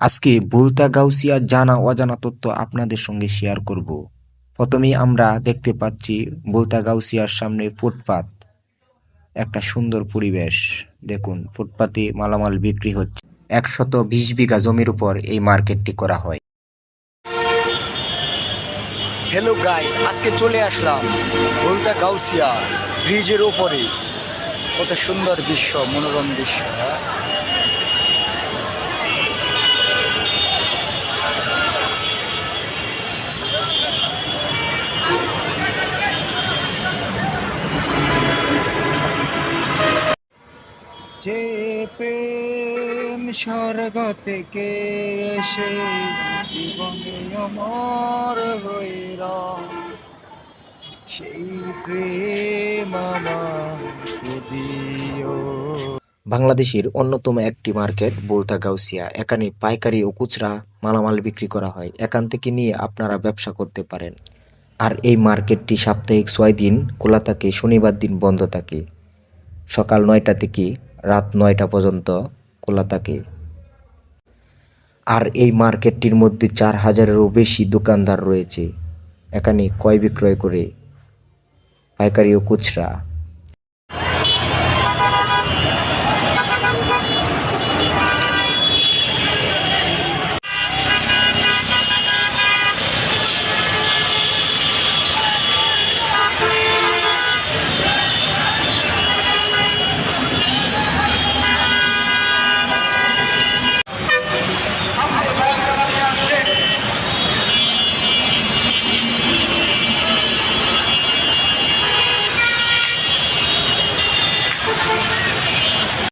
আজকে বুলতা গাউসিয়া জানা অজানা তথ্য আপনাদের সঙ্গে শেয়ার করব। প্রথমেই আমরা দেখতে পাচ্ছি বুলতা গাউসিয়ার সামনে ফুটপাত। একটা সুন্দর পরিবেশ। দেখুন, ফুটপাতে মালামাল বিক্রি হচ্ছে। একশত বিশ বিঘা জমির উপর এই মার্কেটটি করা হয়। হ্যালো গাইস আজকে চলে আসলাম বলতা গাউসিয়া ব্রিজের ওপরে কত সুন্দর দৃশ্য, মনোরম দৃশ্য। যে প্রেম স্বর্গ থেকে এসে জীবনে অমর হইল। সেই প্রেম বাংলাদেশের অন্যতম একটি মার্কেট, বুলতা গাউসিয়া। এখানে পাইকারি ও খুচরা মালামাল বিক্রি করা হয়। এখান থেকে নিয়ে আপনারা ব্যবসা করতে পারেন। আর এই মার্কেটটি সাপ্তাহিক ছয় দিন খোলা থাকে, শনিবার দিন বন্ধ থাকে। সকাল নয়টা থেকে রাত নয়টা পর্যন্ত খোলা থাকে। আর এই মার্কেটটির মধ্যে চার হাজারেরও বেশি দোকানদার রয়েছে। এখানে ক্রয় বিক্রয় করে? পাইকারি ও খুচরা।